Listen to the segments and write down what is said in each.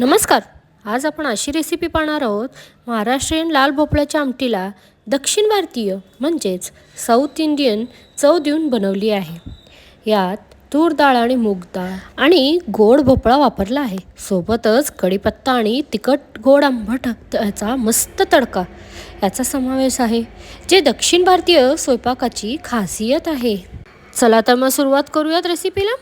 नमस्कार. आज आपण अशी रेसिपी पाहणार आहोत. महाराष्ट्रीयन लाल भोपळ्याच्या आमटीला दक्षिण भारतीय म्हणजेच साऊथ इंडियन चव देऊन बनवली आहे. यात तूर डाळ आणि मूग डाळ आणि गोड भोपळा वापरला आहे. सोबतच कढीपत्ता आणि तिखट गोड आंबट याचा मस्त तडका याचा समावेश आहे जे दक्षिण भारतीय स्वयंपाकाची खासियत आहे. चला तर मग सुरुवात करूयात रेसिपीला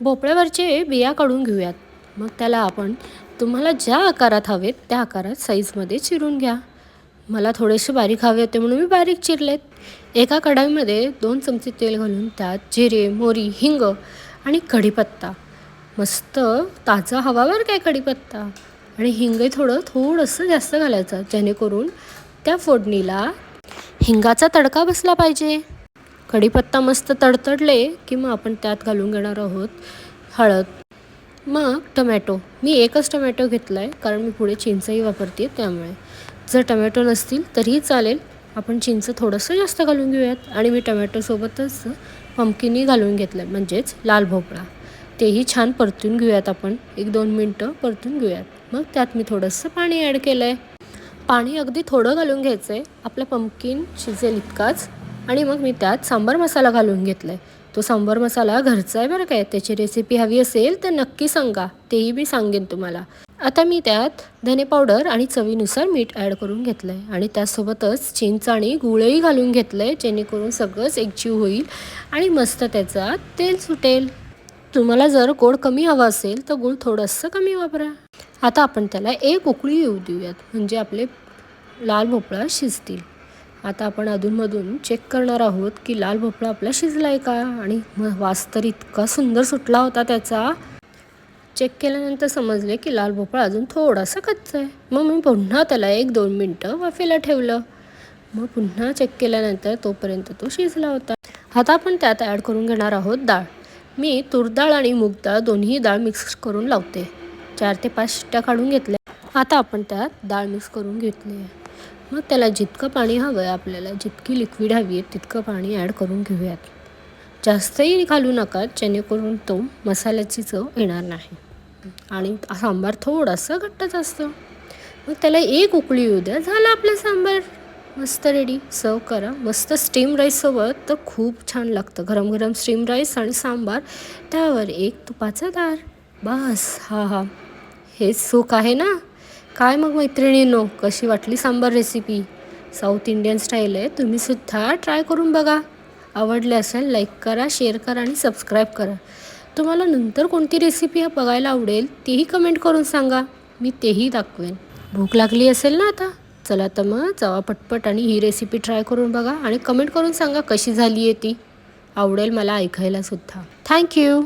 भोपळ्यावरचे बिया काढून घेऊयात. मग त्याला आपण तुम्हाला ज्या आकारात हवेत त्या आकारात साईजमध्ये चिरून घ्या. मला थोडेसे बारीक हवे होते म्हणून मी बारीक चिरलेत. एका कढाईमध्ये दोन चमचे तेल घालून त्यात जिरे मोरी हिंग आणि कढीपत्ता. मस्त ताजा हवा बरं काय कढीपत्ता. आणि हिंग थोडं थोडंसं जास्त घालायचं जेणेकरून त्या फोडणीला हिंगाचा तडका बसला पाहिजे. कढीपत्ता मस्त तडतडले की मग आपण त्यात घालून घेणार आहोत हळद. मग टमॅटो. मी एकच टमॅटो घेतला आहे कारण मी पुढे चिंचही वापरते त्यामुळे. जर टमॅटो नसतील तरीही चालेल आपण चिंच थोडंसं जास्त घालून घेऊयात. आणि मी टमॅटोसोबतच पंपकिनी घालून घेतलं आहे म्हणजेच लाल भोपळा. तेही छान परतून घेऊयात आपण. एक दोन मिनटं परतून घेऊयात. मग त्यात मी थोडंसं पाणी ॲड केलं आहे पाणी अगदी थोडं घालून घ्यायचं आहे आपलं पंपकिन शिजेल इतकाच. आणि मग मी त्यात सांबार मसाला घालून घेतला आहे तो सांबार मसाला घरचा आहे बरं काय. त्याची रेसिपी हवी असेल तर नक्की सांगा. तेही मी सांगेन तुम्हाला. आता मी त्यात धने पावडर आणि चवीनुसार मीठ ॲड करून घेतलं आहे आणि त्यासोबतच चिंच आणि गुळही घालून घेतलं आहे जेणेकरून सगळंच एकजीव होईल आणि मस्त त्याचा तेल सुटेल. तुम्हाला जर गोड कमी हवा असेल तर गुळ थोडंसं कमी वापरा. आता आपण त्याला एक उकळी येऊ देऊयात. म्हणजे आपले लाल भोपळा शिजतील. आता आपण अधूनमधून चेक करणार आहोत की लाल भोपळा आपला शिजला आहे का? आणि मग वास तर इतका सुंदर सुटला होता त्याचा. चेक केल्यानंतर समजले की लाल भोपळा अजून थोडासा कच्चा आहे. मग मी पुन्हा त्याला एक दोन मिनटं वाफेला ठेवलं. मग पुन्हा चेक केल्यानंतर तोपर्यंत तो शिजला होता. आता आपण त्यात ॲड करून घेणार आहोत डाळ. मी तूर डाळ आणि मूग डाळ दोन्ही डाळ मिक्स करून लावते. चार ते पाच शिट्ट्या काढून घेतल्या. आता आपण त्यात डाळ मिक्स करून घेतली आहे. मग त्याला जितकं पाणी हवं आहे आपल्याला जितकी लिक्विड हवी आहे तितकं पाणी ॲड करून घेऊयात. जास्तही घालू नका जेणेकरून तो मसाल्याची चव येणार नाही. आणि सांबार थोडासा घट्टच असतं. मग त्याला एक उकळी येऊ द्या. झालं आपलं सांबार. मस्त रेडी सर्व करा. मस्त स्टीम राईससोबत तर खूप छान लागतं. गरम गरम स्टीम राईस आणि सांबार. त्यावर एक तुपाचा दार बस. हा हा. हेच सुख आहे ना? काय मग मैत्रिणींनो? कशी वाटली sambar recipe south Indian style आहे. तुम्हीसुद्धा ट्राय करून बघा. आवडले असेल लाईक करा शेअर करा आणि सबस्क्राईब करा. तुम्हाला नंतर कोणती रेसिपी बघायला आवडेल तेही कमेंट करून सांगा. मी तेही दाखवेन. भूक लागली असेल ना आता? चला तर मग जावा पटपट आणि ही रेसिपी ट्राय करून बघा आणि कमेंट करून सांगा कशी झाली आहे ती. आवडेल मला ऐकायला सुद्धा. थँक्यू